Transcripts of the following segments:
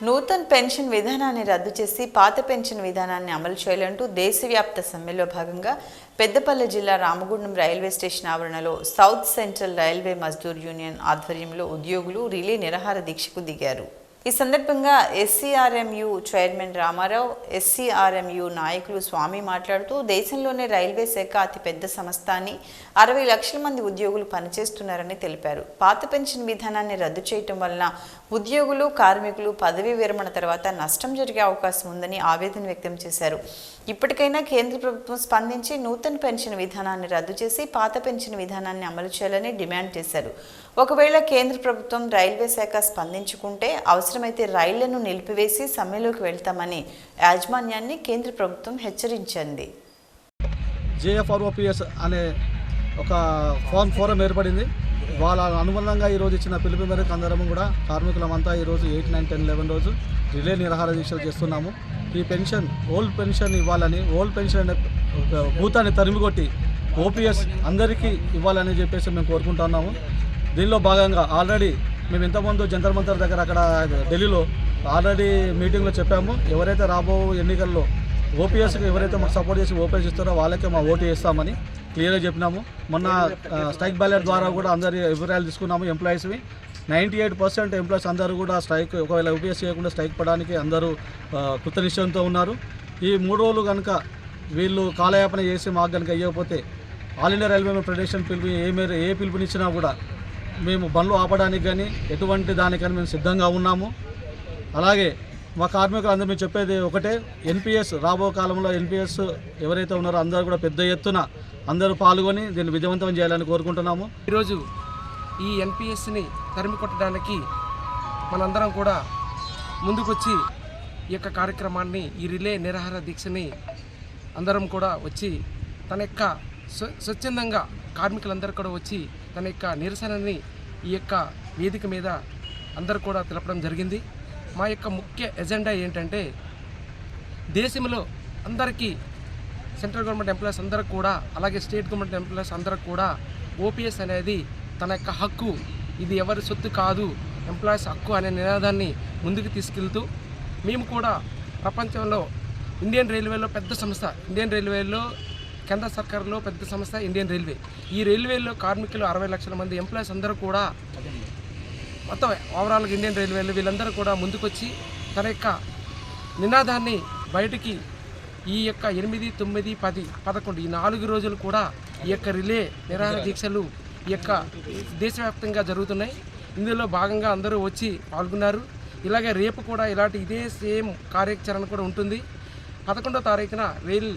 Nutan pension విధానాన్ని రద్దు చేసి పాత పెన్షన్ విధానాన్ని అమలు చేయాలంటూ దేశవ్యాప్త సమ్మెలో భాగంగా పెద్దపల్లి జిల్లా రామగుండం రైల్వే స్టేషన్ ఆవరణలో south central railway Mazdoor union ఆధ్వర్యంలో ఉద్యోగులు రిలే నిరహార దీక్షకు దిగారు. ఈ సందర్భంగా ఎస్సీఆర్ఎంయు చైర్మన్ రామారావు ఎస్సీఆర్ఎంయు నాయకులు స్వామి మాట్లాడుతూ దేశంలోనే రైల్వే శాఖ అతిపెద్ద సంస్థ అని అరవై లక్షల మంది ఉద్యోగులు పనిచేస్తున్నారని తెలిపారు. పాత పెన్షన్ విధానాన్ని రద్దు చేయటం వలన ఉద్యోగులు కార్మికులు పదవీ విరమణ తర్వాత నష్టం జరిగే అవకాశం ఉందని ఆవేదన వ్యక్తం చేశారు. ఇప్పటికైనా కేంద్ర ప్రభుత్వం స్పందించి నూతన పెన్షన్ విధానాన్ని రద్దు చేసి పాత పెన్షన్ విధానాన్ని అమలు చేయాలని డిమాండ్ చేశారు. ఒకవేళ కేంద్ర ప్రభుత్వం రైల్వే శాఖ స్పందించుకుంటే అవసరం అవసరమైతే రైళ్ళను నిలిపివేసి సమ్మెలోకి వెళ్తామని యాజమాన్యాన్ని కేంద్ర ప్రభుత్వం హెచ్చరించింది. జేఎఫ్ఆర్ఓపిఎస్ అనే ఒక ఫోన్ ఫోరం ఏర్పడింది. వాళ్ళ అనుబంధంగా ఈరోజు ఇచ్చిన పిలుపు మేరకు అందరం కూడా కార్మికులమంతా ఈరోజు ఎయిట్ నైన్ టెన్ లెవెన్ రోజు రిలే నిరాహార దీక్షలు చేస్తున్నాము. ఈ పెన్షన్ ఓల్డ్ పెన్షన్ ఇవ్వాలని ఓల్డ్ పెన్షన్ అనే భూతాన్ని తరిమికొట్టి ఓపీఎస్ అందరికీ ఇవ్వాలని చెప్పేసి మేము కోరుకుంటున్నాము దీనిలో భాగంగా ఆల్రెడీ మేము ఇంతకుముందు జంతర్ మంతర్ దగ్గర అక్కడ ఢిల్లీలో ఆల్రెడీ మీటింగ్లో చెప్పాము. ఎవరైతే రాబో ఎన్నికల్లో ఓపీఎస్కి ఎవరైతే మాకు సపోర్ట్ చేసి ఓపీఎస్ ఇస్తారో వాళ్ళకే మా ఓటు వేస్తామని క్లియర్గా చెప్పినాము. మొన్న స్ట్రైక్ బ్యాలెట్ ద్వారా కూడా అందరి అభిప్రాయాలు తీసుకున్నాము ఎంప్లాయీస్వి. నైంటీ ఎయిట్ పర్సెంట్ ఎంప్లాయీస్ అందరూ కూడా స్ట్రైక్ ఒకవేళ ఓపీఎస్ చేయకుండా స్ట్రైక్ పడడానికి అందరూ కృతనిశ్చయంతో ఉన్నారు. ఈ మూడు రోజులు కనుక వీళ్ళు కాలయాపన చేసి మాకు కనుక అయ్యకపోతే ఆల్ ఇండియా రైల్వే ఫెడరేషన్ పిలుపు ఏ మేర ఏ పిలుపునిచ్చినా కూడా మేము బండ్లు ఆపడానికి కానీ ఎటువంటి దానికని మేము సిద్ధంగా ఉన్నాము. అలాగే మా కార్మికులు అందరూ మేము చెప్పేది ఒకటే ఎన్పిఎస్ రాబో కాలంలో ఎన్పిఎస్ ఎవరైతే ఉన్నారో అందరూ కూడా పెద్ద ఎత్తున అందరూ పాల్గొని దీన్ని విజయవంతం చేయాలని కోరుకుంటున్నాము. ఈరోజు ఈ ఎన్పిఎస్ని తరిమి కొట్టడానికి మనందరం కూడా ముందుకొచ్చి ఈ యొక్క కార్యక్రమాన్ని ఈ రిలే నిరాహార దీక్షని అందరం కూడా వచ్చి తన యొక్క స్వ స్వచ్ఛందంగా కార్మికులందరూ కూడా వచ్చి తన యొక్క నిరసనని ఈ యొక్క వేదిక మీద అందరూ కూడా తెలపడం జరిగింది. మా యొక్క ముఖ్య ఎజెండా ఏంటంటే దేశంలో అందరికీ సెంట్రల్ గవర్నమెంట్ ఎంప్లాయీస్ అందరూ కూడా అలాగే స్టేట్ గవర్నమెంట్ ఎంప్లాయీస్ అందరూ కూడా ఓపీఎస్ అనేది తన యొక్క హక్కు. ఇది ఎవరి సొత్తు కాదు ఎంప్లాయీస్ హక్కు అనే నినాదాన్ని ముందుకు తీసుకెళ్తూ మేము కూడా ప్రపంచంలో ఇండియన్ రైల్వేలో పెద్ద సంస్థ ఇండియన్ రైల్వేలో కేంద్ర సర్కార్లో పెద్ద సంస్థ ఇండియన్ రైల్వే. ఈ రైల్వేలో కార్మికులు అరవై లక్షల మంది ఎంప్లాయీస్ అందరూ కూడా మొత్తం ఓవరాల్గా ఇండియన్ రైల్వేలు వీళ్ళందరూ కూడా ముందుకొచ్చి తన యొక్క నినాదాన్ని బయటికి ఈ యొక్క ఎనిమిది తొమ్మిది పది పదకొండు ఈ నాలుగు రోజులు కూడా ఈ యొక్క రిలే నిరాహార దీక్షలు ఈ యొక్క దేశవ్యాప్తంగా జరుగుతున్నాయి. ఇందులో భాగంగా అందరూ వచ్చి పాల్గొన్నారు. ఇలాగే రేపు కూడా ఇలాంటి ఇదే సేమ్ కార్యాచరణ కూడా ఉంటుంది. పదకొండో తారీఖున rail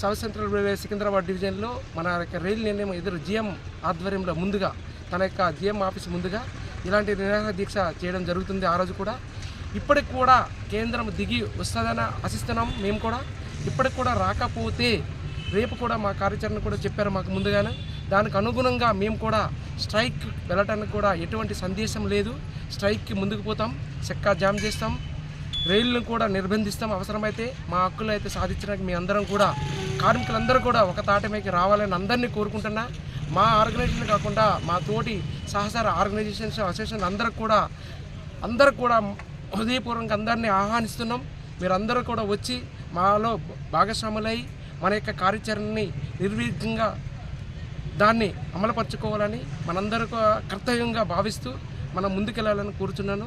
south central railway Secunderabad డివిజన్లో మన యొక్క రైలు నిర్ణయం ఎదురు జిఎం ఆధ్వర్యంలో ముందుగా తన యొక్క జిఎం ఆఫీస్ ముందుగా ఇలాంటి నిరాహార దీక్ష చేయడం జరుగుతుంది ఆ రోజు కూడా. ఇప్పటికి కూడా కేంద్రం దిగి వస్తుందని ఆశిస్తున్నాం మేము కూడా. ఇప్పటికి కూడా రాకపోతే రేపు కూడా మా కార్యాచరణ కూడా చెప్పారు మాకు ముందుగానే. దానికి అనుగుణంగా మేము కూడా స్ట్రైక్ వెళ్ళటానికి కూడా ఎటువంటి సందేశం లేదు. స్ట్రైక్కి ముందుకు పోతాం చెక్క జామ్ చేస్తాం. రైళ్ళను కూడా నిర్బంధిస్తాం. అవసరమైతే మా హక్కులు అయితే సాధించడానికి మీ అందరం కూడా కార్మికులందరూ కూడా ఒక తాటమేకి రావాలని అందరినీ కోరుకుంటున్నా. మా ఆర్గనైజేషన్ కాకుండా మా తోటి సహసార ఆర్గనైజేషన్స్ అసోసియేషన్ అందరూ కూడా అందరూ కూడా హృదయపూర్వకంగా అందరినీ ఆహ్వానిస్తున్నాం. మీరందరూ కూడా వచ్చి మాలో భాగస్వాములై మన యొక్క కార్యాచరణని నిర్విఘ్నంగా దాన్ని అమలుపరుచుకోవాలని మనందరూ కర్తవ్యంగా భావిస్తూ మనం ముందుకెళ్ళాలని కోరుచున్నాను.